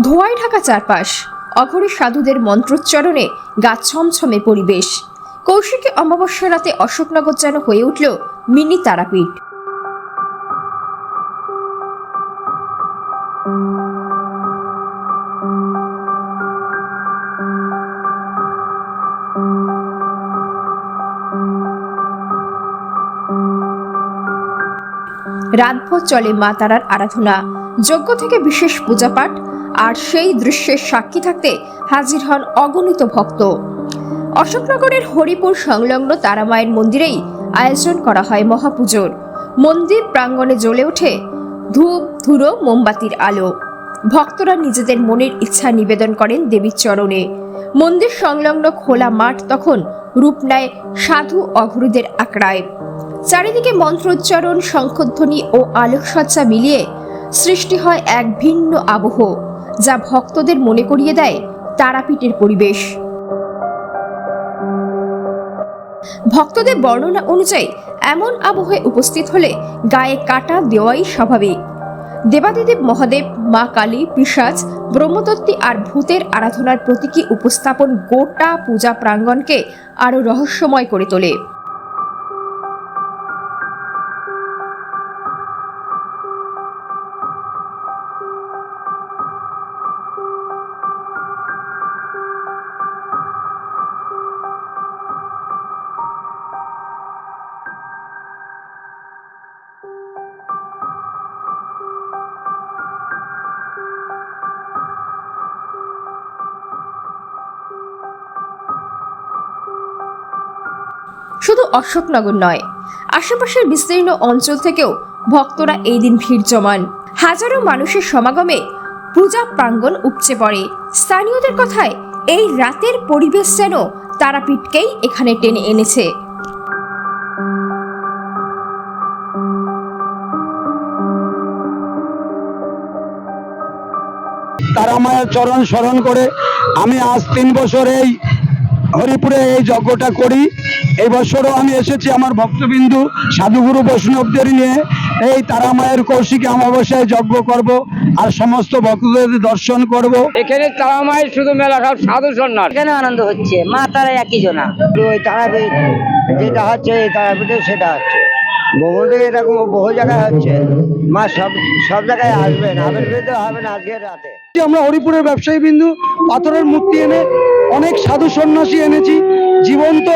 ধোঁয়ায় ঢাকা চারপাশ। অঘরী সাধুদের মন্ত্রোচ্চারণে গা ছমছমে পরিবেশ। কৌশিকী অমাবস্যা রাতে অশোকনগর যেন হয়ে উঠল মিনি তারাপীঠ। রাতভর চলে মা তারার আরাধনা। যজ্ঞ থেকে বিশেষ পূজাপাঠ আর সেই দৃশ্যের সাক্ষী থাকতে হাজির হন অগণিত ভক্ত। অশোকনগরের হরিপুর সংলগ্ন তারামায়ের মন্দিরেই আয়োজন করা হয় মহাপুজোর। মন্দির প্রাঙ্গণে জ্বলে ওঠে ধূপ, ধুলো, মোমবাতির আলো। ভক্তরা নিজেদের মনের ইচ্ছা নিবেদন করেন দেবীর চরণে। মন্দির সংলগ্ন খোলা মাঠ তখন রূপ নেয় সাধু অঘরীদের আঁকড়ায়। চারিদিকে মন্ত্রোচ্চারণ, শঙ্খধ্বনি ও আলোকসজ্জা মিলিয়ে সৃষ্টি হয় এক ভিন্ন আবহ। যা ভক্তদের মনে করিয়ে দেয় তারাপীঠের পরিবেশ। ভক্তদের বর্ণনা অনুযায়ী এমন আবহে উপস্থিত হলে গায়ে কাটা দেওয়াই স্বাভাবিক। দেবাদিদেব মহাদেব, মা কালী, পিসাজ, ব্রহ্মদত্তী আর ভূতের আরাধনার প্রতীকী উপস্থাপন গোটা পূজা প্রাঙ্গণকে আরও রহস্যময় করে তোলে। শুধু অশোকনগর নয়, আশেপাশের বিস্তীর্ণ অঞ্চল থেকেও ভক্তরা এই দিন ভিড় জমান। হাজারো মানুষের সমাগমে পূজা প্রাঙ্গণ উপচে পড়ে। স্থানীয়দের কথায় এই রাতের পরিবেশ যেন তারাপীঠকেই এখানে টেনে এনেছে। তারা মায়ের চরণ স্মরণ করে আমি আজ তিন বছর এই হরিপুরে এই যজ্ঞটা করি। এই বছরও আমি এসেছি আমার ভক্তবিন্দু সাধুগুরু বৈষ্ণবদের নিয়ে। এই তারা মায়ের কৌশিকী অমাবস্যায় যজ্ঞ করব আর সমস্ত ভক্তদের দর্শন করব। এখানে তারা মায়ের শুধু মেলা সব সাধু সন্ন্যাস। কেন আনন্দ হচ্ছে মা তারা একই জনা। ওই তারাপীঠ যেটা হচ্ছে এই তারাপীঠে সেটা হচ্ছে। বহুতে এরকম বহু জায়গায় হচ্ছে। মা সব সব জায়গায় আসবেন আবির্ভূত হবেন আজকের রাতে। আমরা হরিপুরের ব্যবসায়ী বিন্দু পাথরের মূর্তি এনে অনেক সাধু সন্ন্যাসী এনেছি। জীবন্ত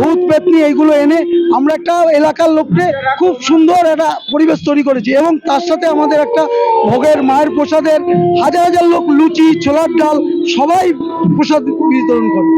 ভূত পেতনি এইগুলো এনে আমরা একটা এলাকার লোককে খুব সুন্দর একটা পরিবেশ তৈরি করেছি এবং তার সাথে আমাদের একটা ভোগের মায়ের প্রসাদের হাজার হাজার লোক লুচি, ছোলার ডাল সবাই প্রসাদ বিতরণ করে।